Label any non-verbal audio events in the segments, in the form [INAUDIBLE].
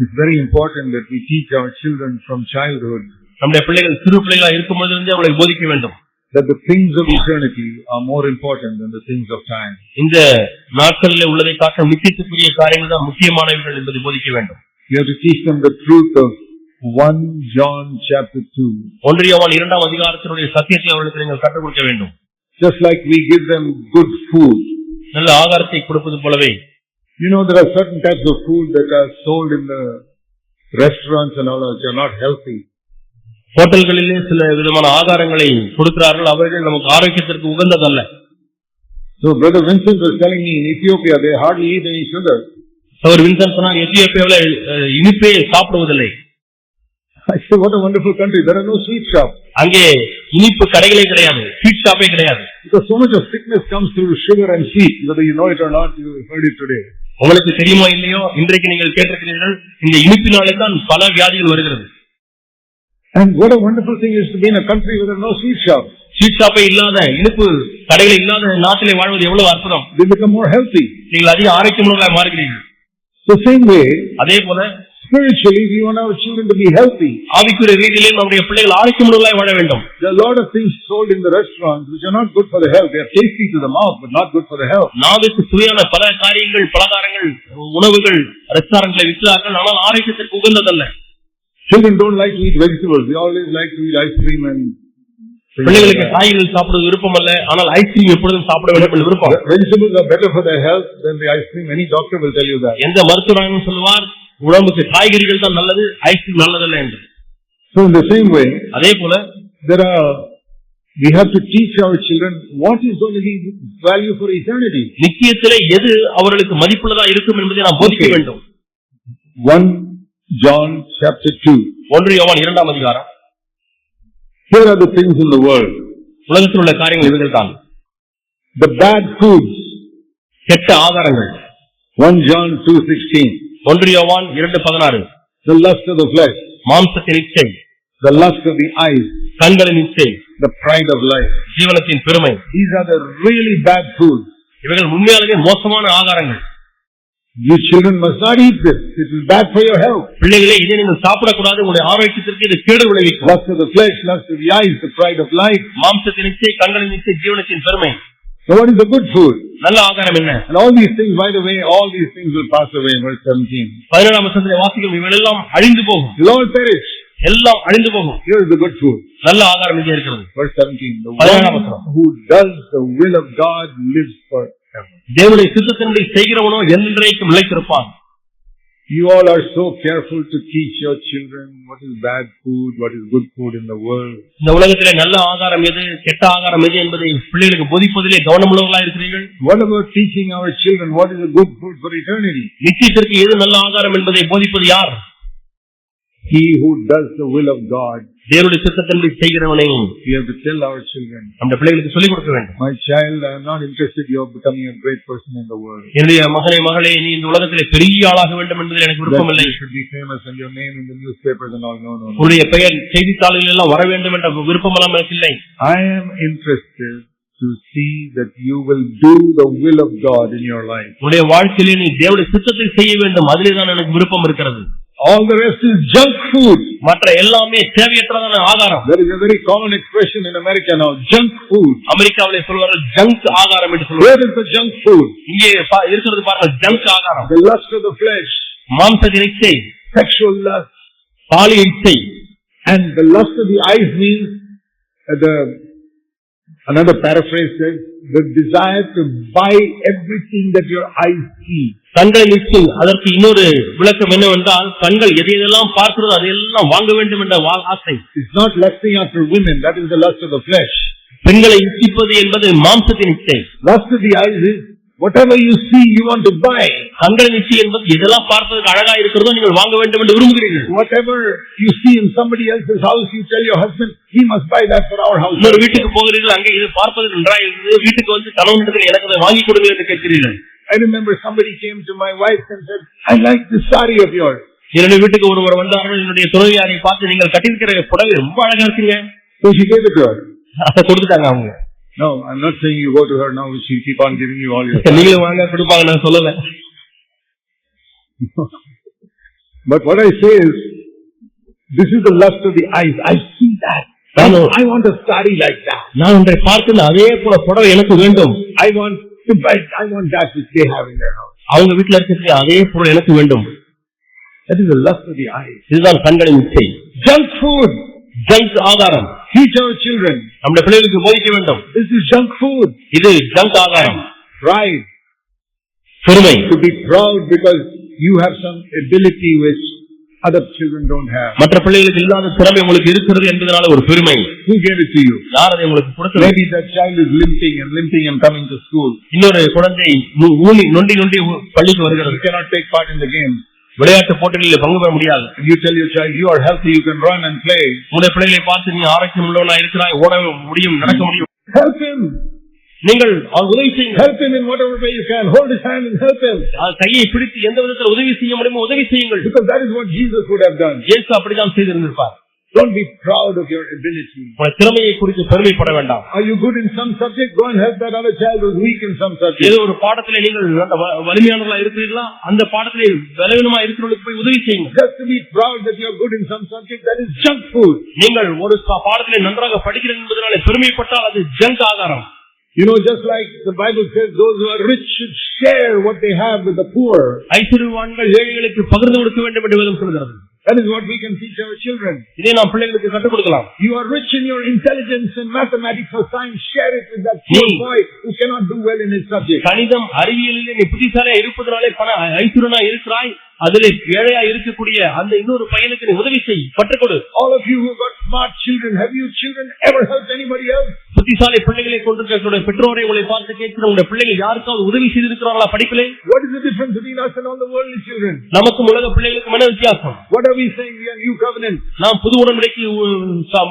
It's very important that we teach our children from childhood நம்முடைய பிள்ளைகள் சிறு பிள்ளைகளா இருக்கும் பொழுதிலிருந்தே அவங்களை போதிக்க வேண்டும் that the things of eternity are more important than the things of time. இந்த நாட்களில் உள்ளதை காட்ட முக்கியத்துக்குரிய காரியங்கள் தான் முக்கியமானவர்கள் என்பதை போதிக்க வேண்டும் You have to teach them the truth of 1 John chapter 2. ஒன்றியவான் இரண்டாம் அதிகாரத்தினுடைய சத்தியத்தை அவர்களுக்கு நீங்கள் கற்றுக் கொடுக்க வேண்டும் Just like we give them good food. நல்ல ஆகாரத்தை கொடுப்பது போலவே You know, there are certain types of food that are sold in the restaurants and all that, they are not healthy. ஹோட்டல்களிலே சில விதமான ஆகாரங்களை கொடுக்கிறார்கள் அவைகள் நமக்கு ஆரோக்கியத்திற்கு உகந்ததல்ல So Brother Vincent was telling me in Ethiopia they hardly eat any sugar. Our Vinson சொன்னார் எத்தியோப்பியாவில் அஹ், இனிப்பே சாப்பிடுவதில்லை I said, what a wonderful country. There are no sweet shops. அங்கே இனிப்பு கடைகளே கிடையாது ஸ்வீட் ஷாப்பே கிடையாது Because so much of sickness comes through sugar and sweet. Whether you know it or not, you heard it today. உங்களுக்கு தெரியுமோ இல்லையோ இன்றைக்கு நீங்கள் கேட்டிருக்கிறீர்கள் இந்த இனிப்பினாலே தான் பல வியாதிகள் வருகிறது And what a wonderful thing is to be in a country where there are no sweet shops. Sweet ஷாப்பே இல்லாத இனிப்பு கடைகள் இல்லாத நாட்டிலே வாழ்வது எவ்வளவு அற்புதம் They become more healthy. நீங்கள் அதிக ஆரோக்கியமுள்ளவர்களாக மாறுகிறீர்கள் The same way, அதே போல spiritually, we want our children to be healthy. ஆவிக்குரிய ரீதியிலே நம்முடைய பிள்ளைகள் ஆரோக்கியமுள்ளவர்களாக வாழ வேண்டும் There are a lot of things sold in the restaurants which are not good for the health. They are tasty to the mouth, but not good for the health. நாவிற்கு சுவையான பல காரியங்கள் பலகாரங்கள் உணவுகள் ரெஸ்டாரண்ட்ல விற்கிறார்கள் ஆனால் ஆரோக்கியத்திற்கு உகந்ததல்ல Children don't like to eat vegetables. They always like to eat ice cream and பிள்ளைகளுக்கு. காய்கறிகள் சாப்பிடுவது விருப்பம் அல்ல ஆனால் ஐஸ்கிரீம் எப்பொழுதும் சாப்பிட வேண்டும் என்று விருப்பம் Ve- Vegetables are better for their health than the ice cream. Any doctor will tell you that. எந்த மருத்துவராகவும் சொல்லுவார் உடம்புக்கு காய்கறிகள் தான் நல்லது ஐஸ்கிரீம் நல்லதல்ல என்று So in the same way, அதே போல there are, we have to teach our children what is going to be value for eternity. நிச்சயத்திலே எது அவர்களுக்கு மதிப்புள்ளதா இருக்கும் என்பதை நாம் போதிக்க. வேண்டும் 1 John chapter 2. ஒன்று யோவான் இரண்டாம் அதிகாரம் Here are the things in the world. உலகத்தில் உள்ள காரியங்கள் இவைகள் தான் The bad foods. கெட்ட ஆகாரங்கள் 1 John 2.16. ஒன்று யோவான் இரண்டு பதினாறு The lust of the flesh. மாம்சத்தின் இச்சை The lust of the eyes. கண்களின் இச்சை The pride of life. ஜீவனத்தின் பெருமை These are the really bad foods. இவைகள் உண்மையாலுமே மோசமான ஆகாரங்கள் You children must not eat this. It is bad for your health. பிள்ளைகளே இதை நீங்கள் சாப்பிடக்கூடாது உங்களுடைய ஆரோக்கியத்திற்கு இது கேடு விளைவிக்கும் Lust of the flesh, lust of the eyes, the pride of life. மாம்சத்தின் இச்சை கண்களின் இச்சை ஜீவனத்தின் பெருமை So what is the good food? நல்ல ஆகாரம் என்ன And all these things, by the way, all these things will pass away in verse 17. பதினேழாம் வருஷத்திலே வாசிக்கும் இவைகளெல்லாம் அழிந்து போகும் They'll all perish. எல்லாம் அழிந்து போகும் Here is the good food. நல்ல ஆகாரம் இங்கே இருக்கிறது Verse 17. The பதினேழாம் வசனம். who does the will of God lives forever. தேவனுடைய சித்தத்தினுடைய செய்கிறவனோ என்றைக்கும் நிலைத்திருப்பான் You all are so careful to teach your children what is bad food, what is good food in the world. இந்த உலகத்திலே நல்ல ஆகாரம் எது கெட்ட ஆகாரம் எது என்பதை பிள்ளைகளுக்கு போதிப்பதிலே கவனமுள்ளவர்களா இருக்கிறீர்கள் What about teaching our children what is a good food for eternity? நிச்சயத்திற்கு எது நல்ல ஆகாரம் என்பதை போதிப்பது யார் He who does the will of God. தேவனுடைய சித்தத்தின்படி செய்கிறவனை We have to tell our children, அந்த பிள்ளைகளுக்கு சொல்லிக் கொடுக்க வேண்டும் my child, I am not interested you are becoming a great person in the world. என்னுடைய மகனை மகளே நீ இந்த உலகத்திலே பெரிய ஆளாக வேண்டும் என்பதில் எனக்கு விருப்பம் That இல்லை you should be famous and your name in the newspapers and all. No, no. உன்னுடைய பெயர் செய்தித்தாள்களில் எல்லாம் வர வேண்டும் என்ற விருப்பம் எல்லாம் எனக்கு இல்லை I am interested to see that you will do the will of God in your life. உன்னுடைய வாழ்க்கையிலே நீ தேவனுடைய சித்தத்தை செய்ய வேண்டும் அதிலே தான் எனக்கு விருப்பம் இருக்கிறது All the rest is junk food. மற்ற எல்லாமே தேவையற்றதான ஆகாரம் There is a very common expression in America now, junk food. அமெரிக்காவிலே சொல்வார்கள் ஜங்க் ஆகாரம் என்று சொல்வார்கள் Where is the junk food? இங்கே இருக்கிறது பாருங்க ஜங்க் ஆகாரம் The lust of the flesh, மாம்சத்தின் இச்சை sexual lust, பாலிய இச்சை and the lust of the eyes means uh, the another paraphrase says the desire to buy everything that your eyes see. கண்களின் இச்சை அதற்கு இன்னொரு விளக்கம் என்னவென்றால் கண்கள் எதை எதெல்லாம் பார்க்கிறதோ அதையெல்லாம் வாங்க வேண்டும் என்ற வா- ஆசை It's not lusting after women, that is the lust of the flesh. பெண்களை இச்சிப்பது என்பது மாம்சத்தின் இச்சை Lust of the eyes is whatever you see you want to buy. கண்களின் இச்சை என்பது எதெல்லாம் பார்ப்பதற்கு அழகா இருக்கிறதோ நீங்கள் வாங்க வேண்டும் என்று விரும்புகிறீர்கள் Whatever you see in somebody else's house, you tell your husband, he must buy that for our house. இன்னொரு வீட்டுக்கு போகிறீர்கள் அங்கே இது பார்ப்பது நன்றாக இருக்குது வீட்டுக்கு வந்து கணவனிடத்தில் எனக்கு அதை வாங்கி கொடுங்க என்று கேட்கிறீர்கள் I remember somebody came to my wife and said, I like this sari of yours. என்னுடைய வீட்டுக்கு ஒருவர் வந்தார்கள் என்னுடைய துணைவியாரை பார்த்து நீங்கள் கட்டியிருக்கிற புடவை ரொம்ப அழகா இருக்குங்க கொடுத்துட்டாங்க அவங்க No, I'm not saying you go to her now, she'll keep on giving you all your நீங்களும் வாங்க கொடுப்பாங்க நான் சொல்லல [LAUGHS] But what I say is, this is the lust of the eyes. I see that. I, Bravo. I want a sari like that. நான் ஒன்றை பார்த்து அதே போல புடவை எனக்கு வேண்டும் I want to buy, I want that which they have in their house. அவங்க வீட்டுல இருக்கிற அதே பொருள் எனக்கு வேண்டும் That is the lust of the eyes. இதுதான் கண்களின் இச்சை Junk food. ஜங்க் ஆகாரம் Teach our children. நம்முடைய பிள்ளைகளுக்கு போதிக்க வேண்டும் This is junk food. இது ஜங்க் ஆகாரம் Pride. பெருமை To be proud because you have some ability which other children don't have. மற்ற பிள்ளைகளுக்கு இல்லாத திறமை உங்களுக்கு இருக்கிறது என்பதனால ஒரு பெருமை Who gave it to you? யார் அதை உங்களுக்கு கொடுத்தது Maybe that child is limping and limping and coming to school. இன்னொரு குழந்தை நு- ஊனி நொண்டி நொண்டி ஊ- பள்ளிக்கு வருகிறது You cannot take part in the game. விளையாட்டு போட்டிகளில் பங்கு பெற முடியாது you tell your child you are healthy, you can run and play. உங்களுடைய பிள்ளைகளை பார்த்து நீ ஆரோக்கியம் உள்ளவனா இருக்கிறாய் ஓட முடியும் நடக்க முடியும் Help him. நீங்கள் அவர் உதவி செய்யுங்கள் Help him in whatever way you can. Hold his hand and help him. கையை பிடித்து எந்த விதத்தில் உதவி செய்ய முடியுமோ உதவி செய்யுங்கள் Because that is what Jesus would have done. இயேசு அப்படித்தான் செய்திருந்திருப்பார் Don't be proud of your ability. உங்கள் திறமையை குறித்து பெருமைப்பட வேண்டாம் Are you good in some subject? Go and help that other child who's weak in some subject. ஏதோ ஒரு பாடத்திலே நீங்கள் வலிமையானவர்களா இருக்கிறீர்களா அந்த பாடத்திலே பலவீனமா இருக்கிறவர்களுக்கு போய் உதவி செய்யுங்கள் Just to be proud that you're good in some subject, that is junk food. நீங்கள் ஒரு பாடத்திலே நன்றாக படிக்கிறேன் என்பதனாலே பெருமைப்பட்டால் அது ஜங்க் ஆகாரம் You know, just like the Bible says, those who are rich should share what they have with the poor. ஐஸ்வர்யவான்கள் ஏழைகளுக்கு பகிர்ந்து கொடுக்க வேண்டும் என்று வேதம் சொல்கிறது That is what we can teach our children. இதை நாம் பிள்ளைகளுக்கு கற்றுக் கொடுக்கலாம் You are rich in your intelligence in mathematics or science, share it with that poor Nee. boy who cannot do well in his subject. கணிதம் அறிவியலிலே நீ புத்திசாலியா இருப்பதனாலே பண ஐஸ்வரனா இருக்கிறாய் அதிலே ஏழையா இருக்கக்கூடிய அந்த இன்னொரு பையனுக்கு நீ உதவி செய் கற்றுக் கொடு All of you who got smart children, have you children ever helped anybody else? புத்திசாலி பிள்ளைகளை கொண்டிருக்கிற பெற்றோரை உங்களை பார்த்து கேட்கிற உங்களுடைய பிள்ளைகள் யாருக்காவது உதவி செய்திருக்கிறார்களா படிப்பிலே What is the difference between us and all the worldly children? நமக்கும் உலக பிள்ளைகளுக்கும் என்ன வித்தியாசம் What are we saying? We are new covenant. நாம் புது உடன்படிக்கை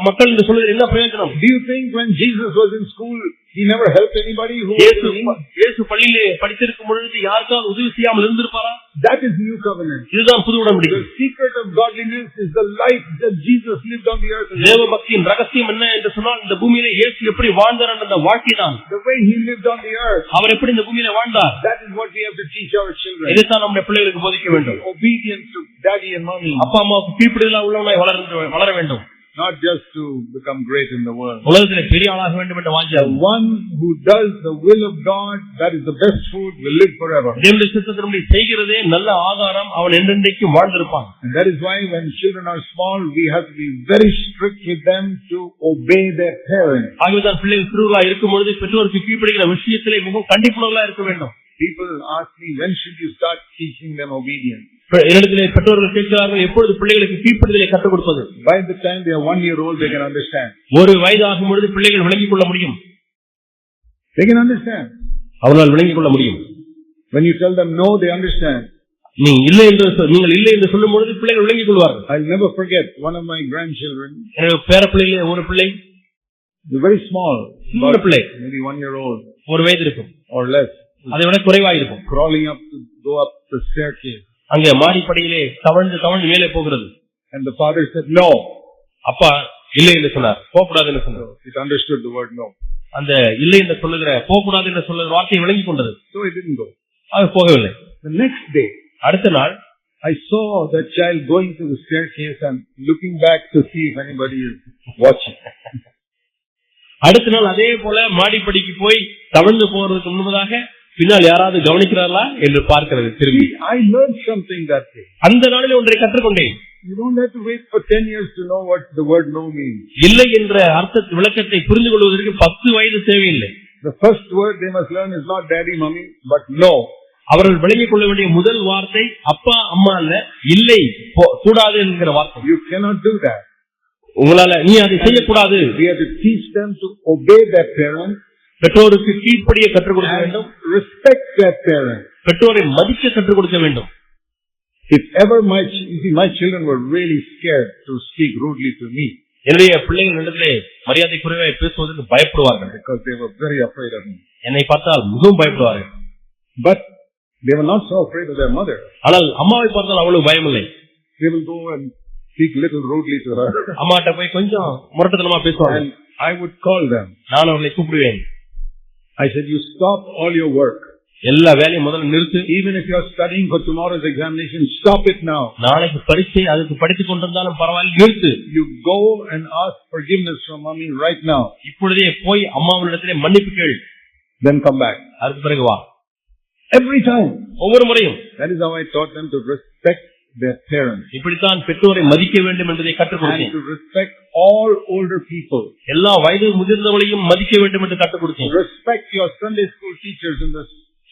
மக்கள் என்று சொல்வது என்ன பிரயோஜனம் Do you think when Jesus was in school, he never helped anybody who இயேசு? இயேசு பள்ளியிலே படித்திருக்கும் பொழுது யாருக்காவது உதவி செய்யாமல் இருந்திருப்பாரா That is new covenant. இதுதான் புது உடன்படிக்கை The secret of godliness is the life that Jesus lived on the earth. தேவ பக்தியின் ரகசியம் என்ன என்று சொன்னால் இந்த பூமியிலே இயேசு எப்படி வாழ்ந்தார் என்ற வாழ்க்கை தான் The way he lived on the earth. அவர் எப்படி இந்த பூமியில வாழ்ந்தார் That is what we have to teach our children. இதைத்தான் நம்முடைய பிள்ளைகளுக்கு போதிக்க வேண்டும் Obedience to daddy and mommy. அப்பா அம்மாவுக்கு கீழ்ப்படிதலா உள்ளவனாய் வளர்ந்து வளர வேண்டும் Not just to become great in the world. உலகத்திலே பெரிய ஆளாக வேண்டும் என்று The வாஞ்சியாகும் one who does the will of God, that is the best food, will live forever. தேவனுடைய சித்தத்தினுடைய செய்கிறதே நல்ல ஆகாரம் அவன் என்றென்றைக்கும் வாழ்ந்திருப்பான் And that is why when children are small, we have to be very strict with them to obey their parents. ஆகவேதான் பிள்ளைகள் சிறுவர்களா இருக்கும் பொழுது பெற்றோருக்கு கீழ்ப்படுகிற விஷயத்திலே மிகவும் கண்டிப்புள்ளவர்களா இருக்க வேண்டும் People ask me, when should you start teaching them obedience? என்னிடத்திலே பெற்றோர்கள் கேட்கிறார்கள் எப்பொழுது பிள்ளைகளுக்கு கீழ்ப்படுதலை கற்றுக் கொடுப்பது the time they are one year old, they can understand. ஒரு வயது ஆகும் பொழுது பிள்ளைகள் விளங்கிக் கொள்ள முடியும் They can understand. அவர்களால் விளங்கிக் கொள்ள முடியும் When you tell them no, they understand. நீ இல்லை என்று நீங்கள் இல்லை என்று சொல்லும் பொழுது பிள்ளைகள் விளங்கிக் கொள்வார்கள் I'll never forget one of my grandchildren, எனவே பேர பிள்ளைகளே ஒரு பிள்ளை very small, சின்ன பிள்ளை maybe one year old ஒரு வயது இருக்கும் or less, அதை விட குறைவா இருக்கும் crawling up to go up the staircase. அங்கே மாடிப்படியிலே தவழ்ந்து தவழ்ந்து மேலே போகிறது And the father said no. அப்பா இல்லை என்று சொன்னார் என்று சொன்னார் It understood the word no. அந்த இல்லை என்று சொல்லுகிற போகக்கூடாது என்று சொல்லுகிற வார்த்தையை விளங்கிக் கொண்டது So it didn't go. அது போகவில்லை The next day, அடுத்த நாள் I saw that child going to the staircase and looking back to see if anybody is watching. [LAUGHS] அடுத்த நாள் அதே போல மாடிப்படிக்கு போய் தவழ்ந்து போறதுக்கு முன்பதாக பின்னால் யாராவது கவனிக்கிறார்களா என்று பார்க்கிறது திரும்பி learned something that day. அந்த நாளில் ஒன்றை கற்றுக்கொண்டேன் You don't have to wait for 10 years to know what the word no means. இல்லை என்ற அர்த்த விளக்கத்தை புரிந்து கொள்வதற்கு பத்து வயது தேவையில்லை The first word they must learn is not daddy, mommy, but no. அவர்கள் விளங்கிக் கொள்ள வேண்டிய முதல் வார்த்தை அப்பா அம்மா அல்ல இல்லை கூடாது என்கிற வார்த்தை You cannot do that. உங்களால நீ அதை செய்யக்கூடாது We have to teach them to obey their parents பெற்றோருக்கு கீழ்ப்படிய கற்றுக் கொடுக்க வேண்டும் respect their parents. பெற்றோரை மதிக்க கற்றுக் கொடுக்க வேண்டும் If ever my, see, my children were really scared to speak rudely to me என்னுடைய பிள்ளைகள் இடத்திலே மரியாதை குறைவாய் பேசுவதற்கு பயப்படுவார்கள் because they were very afraid of me. என்னை பார்த்தால் மிகவும் பயப்படுவார்கள் But they were not so afraid of their mother. ஆனால் அம்மாவை பார்த்தால் அவ்வளவு பயமில்லை They will go and speak little rudely to her. அம்மாட்ட போய் கொஞ்சம் முரட்டுத்தனமா பேசுவாங்க and I would call them. நான் அவர்களை கூப்பிடுவேன் I said, you stop all your work. எல்லா வேலையும் முதல்ல நிறுத்து Even if you are studying for tomorrow's examination, stop it now. நாளைக்கு பரீட்சை அதுக்கு படித்துக் கொண்டிருந்தாலும் பரவாயில்ல நிறுத்து You go and ask forgiveness from mommy right now. இப்பொழுதே போய் அம்மாவினிடத்திலே மன்னிப்பு கேள் Then come back. அதுக்கு பிறகு வா Every time. ஒவ்வொரு முறையும் That is how I taught them to respect their parents. இப்படித்தான் பெற்றோரை மதிக்க வேண்டும் என்பதை கற்றுக் கொடுத்தேன் to respect all older people. எல்லா வயது முதிர்ந்தவளையும் மதிக்க வேண்டும் என்று கற்றுக் கொடுத்தேன் Respect your Sunday school teachers in the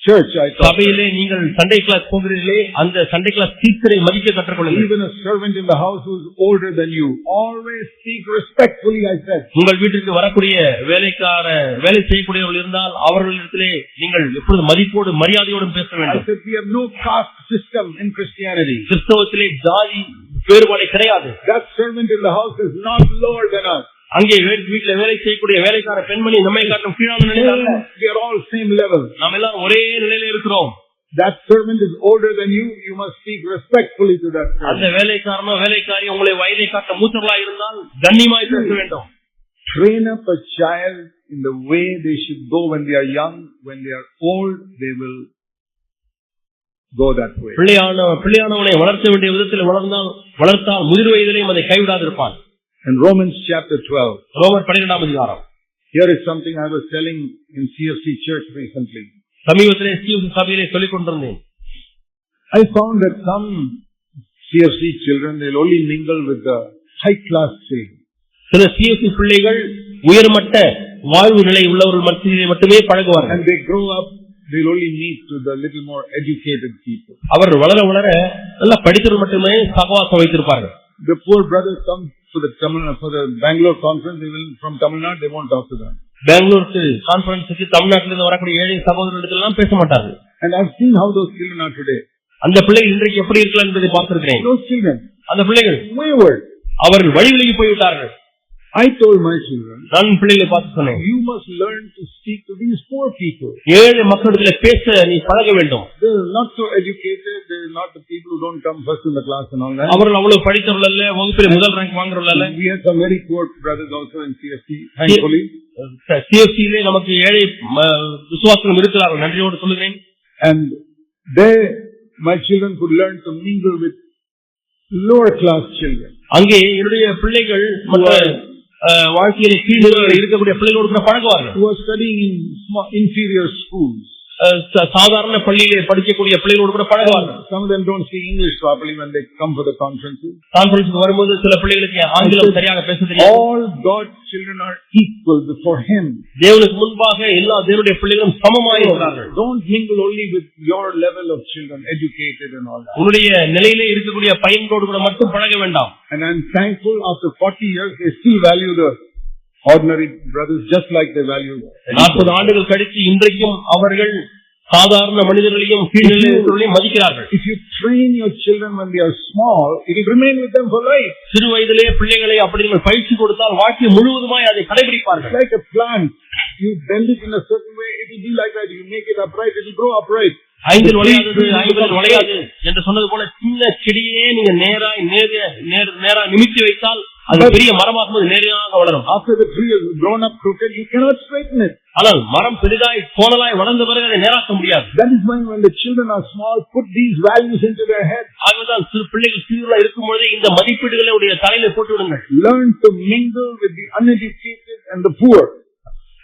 church, I them. சபையிலே நீங்கள் சண்டே கிளாஸ் போகிறீர்களே அந்த சண்டே கிளாஸ் டீச்சரை மதிக்க கற்றுக்கொள்ளுங்கள் Even a servant in the house who's older than you. Always speak respectfully, I said. உங்கள் வீட்டிற்கு வரக்கூடிய வேலைக்கார வேலை செய்யக்கூடியவர்கள் இருந்தால் அவர்களிடத்திலே நீங்கள் எப்பொழுது மதிப்போடு மரியாதையோடும் பேச I வேண்டும் said we have no caste system in Christianity. கிறிஸ்தவத்திலே ஜாதி வேறுபாடு கிடையாது That servant in the house is not lower than us. அங்கே வீட்டில வேலை செய்யக்கூடிய வேலைக்கார பெண்மணி நம்மை காட்டும் கீழான நிலையில். நாம் எல்லாரும் ஒரே நிலையில இருக்கிறோம் That servant is older than you. You must speak respectfully to that அந்த servant. வேலைக்காரனோ வேலைக்காரி உங்களை வயதை காட்ட மூத்தர்களா இருந்தால் கண்ணியமாய் பேச வேண்டும் Train up a child in the way they should go when they are young. When they are old, they will go that way. பிள்ளையான பிள்ளையானவனை வளர்த்த வேண்டிய விதத்தில் வளர்ந்தால் வளர்த்தால் முதிர் வயதிலையும் அதை கைவிடாதிருப்பான் In Romans chapter 12, ரோமர் பன்னிரெண்டாம் அதிகாரம் here is something I was telling in CFC church recently. சமீபத்திலே சிஎம் சபையிலே சொல்லிக் கொண்டிருந்தேன் I found that some CFC children, they'll only mingle with the high class children. சில சிஎஸ்சி பிள்ளைகள் உயர்மட்ட வாழ்வு நிலை உள்ளவர்கள் மத்தியிலே மட்டுமே பழகுவார்கள் And they grow up, they'll only meet with the little more educated people. அவர் வளர வளர நல்லா படித்தவர்கள் மட்டுமே சகவாசம் வைத்திருப்பார்கள் The poor brothers come for the Tamil, for the Bangalore conference, they will, from Tamil Nadu, they won't talk to them. பெங்களூருக்கு கான்பரன்ஸுக்கு தமிழ்நாட்டிலிருந்து வரக்கூடிய ஏழை சகோதரர்களுக்கெல்லாம் பேச மாட்டார்கள் And I've seen how those children are today. அந்த பிள்ளைகள் இன்றைக்கு எப்படி இருக்கலாம் என்பதை பார்த்திருக்கிறேன் Those children, அந்த பிள்ளைகள் wayward. அவர்கள் வழி விலகி போய்விட்டார்கள் I told my children, நான் பிள்ளைகளை பார்த்து சொன்னேன் you must learn to speak to these poor people. ஏழை மக்களிடத்துல பேச நீ பழக வேண்டும் They're not so educated, they're not the people who don't come first in the class and all that. அவர்கள் அவ்வளவு படித்தவர்கள் அல்ல வகுப்பில் முதல் ரேங்க் வாங்குறவர்கள் We had some very poor brothers also in CFC, thankfully. சிஎஃப்சியிலே நமக்கு ஏழை ம, விசுவாசம் இருக்கிறார்கள் நன்றியோடு சொல்லுகிறேன் And they, my children could learn to mingle with lower class children. அங்கே என்னுடைய பிள்ளைகள் மற்ற வாழ்க்கையிலே கீழே இருக்கக்கூடிய பிள்ளைகளோடு கூட பழகுவார்கள் who are studying in small, inferior schools. சாதாரண பள்ளியிலே படிக்கக்கூடிய பிள்ளைகளோடு கூட பழகுவார்கள் Some of them don't speak English properly when they come for the conferences. கான்பரன்ஸுக்கு வரும்போது சில பிள்ளைகளுக்கு ஆங்கிலம் சரியாக பேச தெரியும் All God's children are equal before Him. தேவனுக்கு முன்பாக எல்லா தேவனுடைய பிள்ளைகளும் சமமாக இருக்கிறார்கள் Don't mingle only with your level of children, educated and all that. உன்னுடைய நிலையிலே இருக்கக்கூடிய பையன்களோடு கூட மட்டும் பழக வேண்டாம் And I'm thankful after 40 years, they still value the ordinary brothers just like they value நாற்பது ஆண்டுகள் கழித்து இன்றைக்கும் அவர்கள் சாதாரண மனிதர்களையும் கீழ்நிலை இருக்கிறவர்களையும் மதிக்கிறார்கள் If you train your children when they are small, it will remain with them for life. சிறு வயதிலே பிள்ளைகளை அப்படி நீங்கள் பயிற்சி கொடுத்தால் வாழ்க்கை முழுவதுமாய் அதை கடைபிடிப்பார்கள் like a plant. You bend it in a certain way, it will be like that. You make it upright, it will grow upright. ஐந்தில் நுழையாதது ஐம்பதில் நுழையாது என்று சொன்னது போல சின்ன செடியே நீங்க நேராய் நேர நேர் நேரா நிமித்தி வைத்தால் அது பெரிய மரமாகும் போது நேராக வளரும் After the tree has grown up crooked, you cannot straighten it. ஆனால் மரம் பெரிதாய் கோணலாய் வளர்ந்த பிறகு அதை நேராக்க முடியாது That is why when the children are small, put these values into their head. ஆகவேதான் சிறு பிள்ளைகள் சிறுகளா இருக்கும் பொழுதே இந்த மதிப்பீடுகளை உடைய தலையில போட்டு விடுங்கள் Learn to mingle with the uneducated and the poor.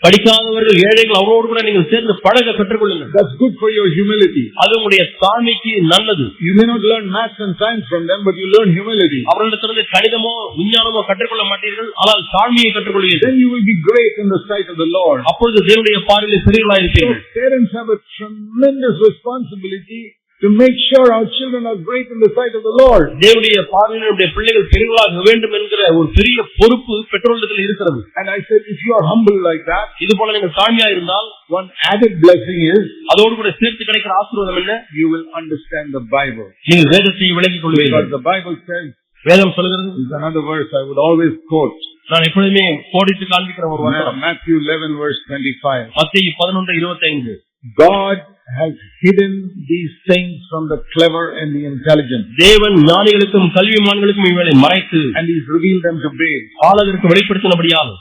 படிக்காதவர்கள் ஏழைகள் அவரோடு கூட நீங்கள் சேர்ந்து பழக கற்றுக்கொள்ளுங்கள் That's good for your humility. அது உங்களுடைய தாழ்மைக்கு நல்லது You may not learn maths and science from them, but you learn humility. அவர்களிடத்திலிருந்து கணிதமோ விஞ்ஞானமோ கற்றுக்கொள்ள மாட்டீர்கள் ஆனால் தாழ்மையை கற்றுக்கொள்வீர்கள் Then you will be great in the sight of the Lord. அப்பொழுது தேவனுடைய பார்வையிலே பெரியவர்களா So இருப்பீர்கள் parents have a tremendous responsibility to make sure our children are great in the sight of the Lord. தேவனுடைய பார்வையில் நம்முடைய பிள்ளைகள் பெரியவர்களாக வேண்டும் என்கிற ஒரு பெரிய பொறுப்பு பெற்றோரிடத்தில் இருக்கிறது And I said, if you are humble like that, இது போல நீங்கள் தாழ்மையா இருந்தால் one added blessing is அதோடு கூட சேர்த்து கிடைக்கிற ஆசீர்வாதம் என்ன you will understand the Bible. நீங்கள் வேதத்தை விளங்கிக் Because கொள்வீர்கள் the Bible says, வேதம் சொல்கிறது is another verse I would always quote. நான் எப்பொழுதுமே கோடிட்டு காண்பிக்கிற ஒரு வசனம் Matthew 11 verse 25. மத்திய பதினொன்று இருபத்தி ஐந்து God has hidden these things from the clever and the intelligent தேவன் ஞானிகளுக்கும் கல்விமான்களுக்கும் இவளை மறைத்து and He's revealed them to babes. பாலகருக்கு வெளிப்படுத்தினபடியால்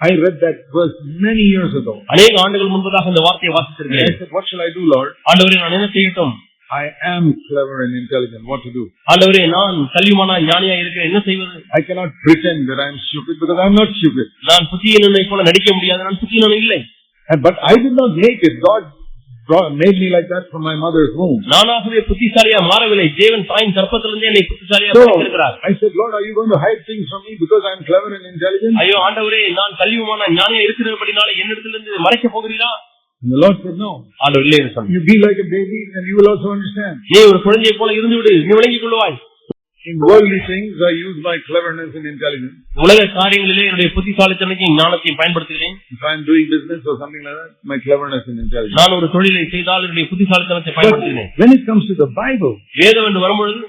I read that verse many years ago. அநேக ஆண்டுகள் முன்பதாக இந்த வார்த்தையை And I வாசித்திருக்கிறேன் said, what shall I do, Lord? ஆண்டவரே நான் என்ன செய்யட்டும் I am clever and intelligent. What to do? ஆண்டவரே நான் கல்விமானா ஞானியா இருக்கிறேன் என்ன செய்வது I cannot pretend that I am stupid because I am not stupid. நான் புத்தியனை போல நடிக்க முடியாது நான் புத்தியனன் இல்லை And, but I did not make it. God brought, made me like that from my mother's womb. நானாகவே புத்திசாலியா மாறவில்லை தேவன் தாயின் கற்பத்திலிருந்தே என்னை புத்திசாலியா படைத்திருக்கிறார் I said, Lord, are you going to hide things from me because I am clever and intelligent? ஐயோ ஆண்டவரே நான் கல்விமான ஞானியா இருக்கிறபடினால என்னிடத்திலிருந்து மறைக்க போகிறீரா And the Lord said, no. ஆண்டவர் இல்லை என்று சொன்னார் You be like a baby and you will also understand. நீ ஒரு குழந்தையை போல இருந்து விடு நீ விளங்கிக் கொள்வாய் In worldly things, I use my cleverness and intelligence. உலக காரியங்களிலே என்னுடைய புத்திசாலித்தனத்தையும் ஞானத்தையும் பயன்படுத்துகிறேன் If I am doing business or something like that, my cleverness and intelligence. நான் ஒரு தொழிலை செய்தால் என்னுடைய புத்திசாலித்தனத்தை But பயன்படுத்துகிறேன் when it comes to the Bible, வேதம் என்று வரும்பொழுது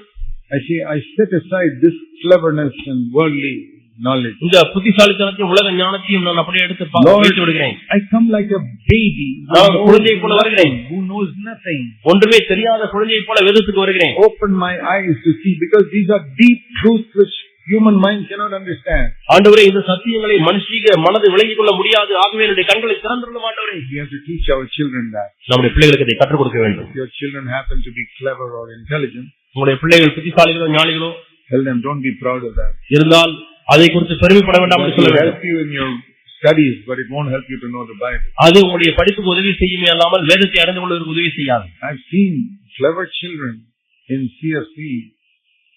I see, I set aside this cleverness and worldly knowledge. இந்த புத்திசாலித்தனத்தையும் உலக ஞானத்தையும் நான் அப்படியே எடுத்து பா- Lord, வைத்து விடுகிறேன் I come like a baby நான் குழந்தையை போல வருகிறேன் who knows nothing. ஒன்றுமே தெரியாத குழந்தையை போல வேதத்துக்கு வருகிறேன் Open my eyes to see because these are deep truths which human mind cannot understand. ஆண்டவரே இந்த சத்தியங்களை மனுஷீக மனது விளங்கிக் கொள்ள முடியாது ஆகவே என்னுடைய கண்களை திறந்துள்ள ஆண்டவரே We have to teach our children that. நம்முடைய பிள்ளைகளுக்கு இதை கற்றுக் கொடுக்க வேண்டும் your children happen to be clever or intelligent, உங்களுடைய பிள்ளைகள் புத்திசாலிகளோ ஞானிகளோ tell them don't be proud of that. இருந்தால் அதை குறித்து பெருமைப்பட வேண்டாம் என்று சொல்ல வேண்டும் studies, but it won't help you to know the Bible. அது உங்களுடைய படிப்புக்கு உதவி செய்யுமே அல்லாமல் வேதத்தை அறிந்து கொள்வதற்கு உதவி செய்யாது I've seen clever children in CFC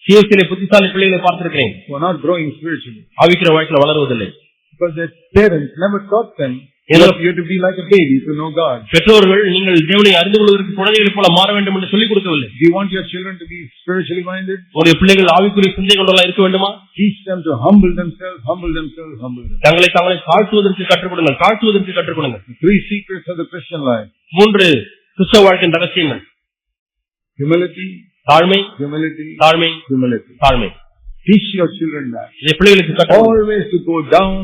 சிஎஸ்சியிலே புத்திசாலி பிள்ளைகளை பார்த்திருக்கிறேன் who are not growing spiritually ஆவிக்கிற வாழ்க்கையில் வளருவதில்லை because their parents never taught them Yes. that you have to be like a baby to know God. பெற்றோர்கள் நீங்கள் தேவனை அறிந்து கொள்வதற்கு குழந்தைகளைப் போல மாற வேண்டும் என்று சொல்லிக் கொடுக்கவில்லை you want your children to be spiritually minded? உங்களுடைய பிள்ளைகள் ஆவிக்குரிய சிந்தை கொண்டவர்களா இருக்க வேண்டுமா Teach them to humble themselves, humble themselves, humble themselves. தங்களை தங்களை தாழ்த்துவதற்கு கற்றுக் கொடுங்கள் தாழ்த்துவதற்கு கற்றுக் கொடுங்கள் The three secrets of the Christian life. மூன்று கிறிஸ்தவ வாழ்க்கையின் ரகசியங்கள் Humility, தாழ்மை humility, தாழ்மை humility. தாழ்மை Teach your children that. இதை பிள்ளைகளுக்கு கற்றுக் கொடுங்கள். Always to go down,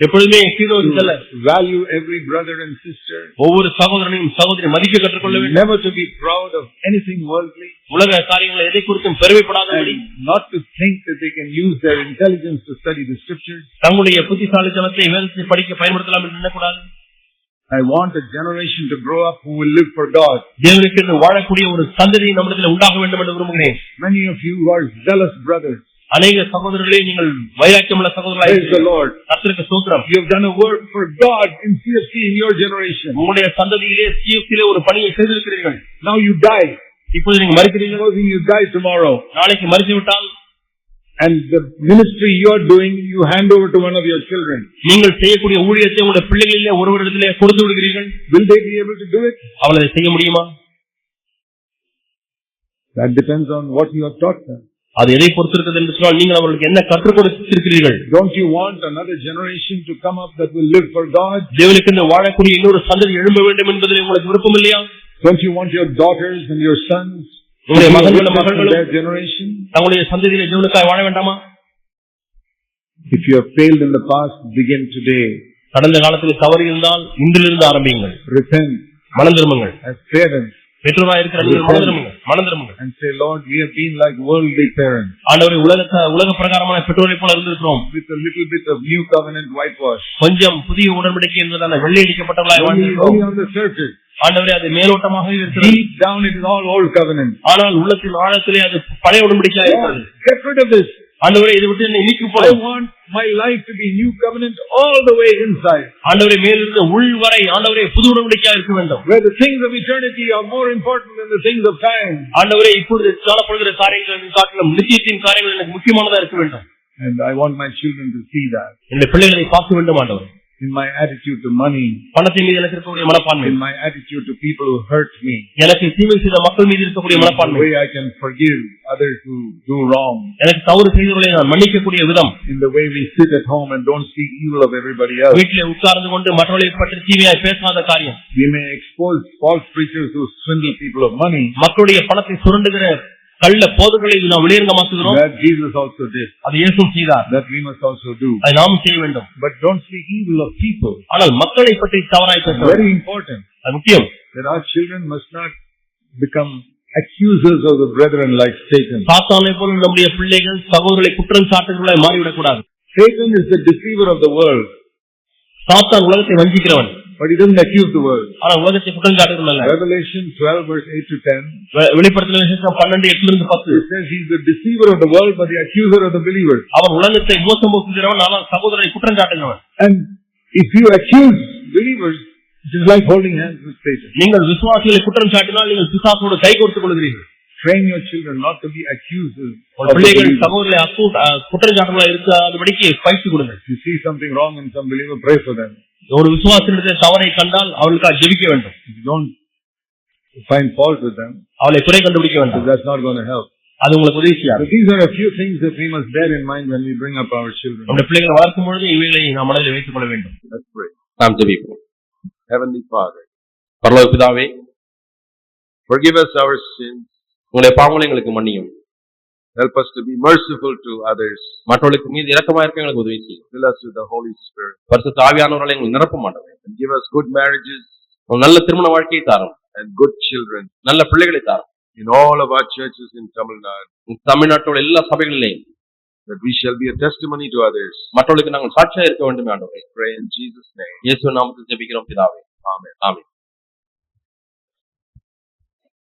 எப்பொழுதுமே கீழோடு செல்ல to value every brother and sister. ஒவ்வொரு சகோதரனையும் சகோதரி மதிக்க கற்றுக்கொள்ள வேண்டும் Never to be proud of anything worldly. உலக காரியங்களை எதை குறித்தும் பெருமைப்படாதபடி And not to think that they can use their intelligence to study the scriptures. தங்களுடைய புத்திசாலித்தனத்தை வேதத்தை படிக்க பயன்படுத்தலாம் என்று எண்ணக்கூடாது I want a generation to grow up who will live for God. தேவனுக்கு என்று வாழக்கூடிய ஒரு சந்ததி நம்மிடத்தில் உண்டாக வேண்டும் என்று விரும்புகிறேன் Many of you are zealous brothers. அநேக சகோதரர்களே நீங்கள் வைராக்கியமுள்ள Praise the சகோதரர்களாக Lord. கத்திற்கு சூத்திரம் You have done a work for God in CFC in your generation. உங்களுடைய சந்ததியிலே சிஎஃப்சிலே ஒரு பணியை செய்திருக்கிறீர்கள் Now you die. இப்போது நீங்க மறுக்கிறீர்கள் Supposing you die tomorrow நாளைக்கு மறுத்து விட்டால் and the ministry you are doing, you hand over to one of your children. நீங்கள் செய்யக்கூடிய ஊழியத்தை உங்களுடைய பிள்ளைகளிலே ஒருவரிடத்திலே கொடுத்து விடுகிறீர்கள் Will they be able to do it? அவள் அதை செய்ய முடியுமா That depends on what you have taught them. அது எதை பொறுத்திருக்கிறது என்று சொன்னால் நீங்கள் அவர்களுக்கு என்ன கற்றுக் கொடுத்திருக்கிறீர்கள் Don't you want another generation to come up that will live for God? தேவனுக்கு என்று வாழக்கூடிய இன்னொரு சந்ததி எழும்ப வேண்டும் என்பதில் உங்களுக்கு விருப்பம் இல்லையா Don't you want your daughters and your sons உங்களுடைய மகன்களும் மகள்களும் generation? தங்களுடைய சந்ததியிலே தேவனுக்காய் வாழ வேண்டாமா If you have failed in the past, begin today. கடந்த காலத்தில் தவறு இருந்தால் இன்றிலிருந்து ஆரம்பியுங்கள் Repent மனம் திரும்புங்கள் as parents பெற்றோராக இருக்கிற நீங்கள் மனம் திரும்புங்கள் and say, Lord, we have been like worldly parents ஆண்டவரை உலக உலக பிரகாரமான பெற்றோரை போல இருந்திருக்கிறோம் with a little bit of new covenant whitewash. கொஞ்சம் புதிய உடன்படிக்கை என்பதான வெள்ளை அடிக்கப்பட்டவர்களாய் வாழ்ந்திருக்கிறோம் only on the surface. ஆண்டவரே அது மேலோட்டமாகவே இருக்கிறது Deep down it is all old covenant. ஆனால் உள்ளத்தின் ஆழத்திலே அது பழைய உடன்படிக்கையா இருக்கிறது Get rid of this. ஆண்டவரே இதை விட்டு என்னை நீக்கி I போடும் want my life to be new covenant all the way inside. ஆண்டவரே மேலிருந்து உள் வரை ஆண்டவரே புது உடன்படிக்கையா இருக்க வேண்டும் Where the things of eternity are more important than the things of time. ஆண்டவரே இப்பொழுது காணப்படுகிற காரியங்கள் காட்டிலும் நிச்சயத்தின் காரியங்கள் எனக்கு முக்கியமானதா இருக்க வேண்டும் And I want my children to see that. என்னுடைய பிள்ளைகளை பார்க்க வேண்டும் ஆண்டவர் In my attitude to money, பணத்தின் மீது எனக்கு இருக்கக்கூடிய மனப்பான்மை in my attitude to people who hurt me, எனக்கு தீமை செய்த மக்கள் மீது இருக்கக்கூடிய the மனப்பான்மை way I can forgive others who do wrong, எனக்கு தவறு செய்தவர்களை நான் மன்னிக்கக்கூடிய விதம் in the way we sit at home and don't speak evil of everybody else. வீட்டிலே உட்கார்ந்து கொண்டு மற்றவர்களை பற்றி தீமையாய் பேசாத காரியம் We may expose false preachers who swindle people of money. மக்களுடைய பணத்தை சுரண்டுகிற கள்ள போதுகளை நாம் வெளியரங்கமாக்குகிறோம் That Jesus also did. அது இயேசுவும் செய்தார் That we must also do. அதை நாமும் செய்ய வேண்டும் But don't speak evil of people. ஆனால் மக்களை பற்றி தவறாய் பேச Very important. அது முக்கியம் That our children must not become accusers of the brethren like Satan. சாத்தானை போல நம்முடைய பிள்ளைகள் சகோதரர்களை குற்றம் சாட்டுகளாய் மாறிவிடக் கூடாது Satan is the deceiver of the world. சாத்தான் உலகத்தை வஞ்சிக்கிறவன் but he doesn't accuse the world. ஆனா உலகத்தை குற்றம் காட்டுறதுல Revelation 12 verse 8 to 10, வெளிப்படுத்தல விசேஷம் பன்னெண்டு எட்டுல இருந்து பத்து it says he's the deceiver of the world, but the accuser of the believers. அவன் உலகத்தை மோசம் போக்குகிறவன் ஆனால் சகோதரனை குற்றம் காட்டுகிறவன் And if you accuse believers, it is like holding hands with Satan. நீங்கள் விசுவாசிகளை குற்றம் சாட்டினால் நீங்கள் பிசாசோடு கை கொடுத்துக் கொள்கிறீர்கள் Train your children not to be accusers பிள்ளைகள் believers. சகோதரரை அசு அஹ், குற்றம் சாட்டுகளா இருக்காதபடிக்கு பயிற்சி கொடுங்க If you see something wrong in some believer, pray for them. ஒரு விசுவாசத்தினுடைய தவறை கண்டால் அவர்களுக்காக ஜெபிக்க வேண்டும் If you don't find fault with them, அவளை குறை கண்டுபிடிக்க வேண்டும் that's not going to help. அது உங்களுக்கு உதவி செய்யாது these are a few things that we must bear in mind when we bring up our children. நம்முடைய பிள்ளைகளை வளர்க்கும் பொழுது இவைகளை நாம் மனதில் வைத்துக் கொள்ள வேண்டும் Let's pray. நாம் ஜெபிப்போம் Heavenly Father, பரலோக பிதாவே forgive us our sins. உங்களுடைய பாவங்களை எங்களுக்கு மன்னியும் Help us to be merciful to others. மற்றவர்களுக்கு மீது இரக்கமா இருக்க எங்களுக்கு உதவி செய்யும் Fill us with the Holy Spirit. பரிசுத்த ஆவியானவர்களை எங்களுக்கு நிரப்ப மாட்டோம் And give us good marriages ஒரு நல்ல திருமண வாழ்க்கையை தாரும் and good children நல்ல பிள்ளைகளை தாரும் in all of our churches in Tamil Nadu. தமிழ்நாட்டோட எல்லா சபைகளிலேயும் That we shall be a testimony to others. மற்றவர்களுக்கு நாங்கள் சாட்சியா இருக்க வேண்டும் ஆண்டவரே Pray in Jesus' name. இயேசு நாமத்தில் ஜெபிக்கிறோம் பிதாவே Amen. ஆமென்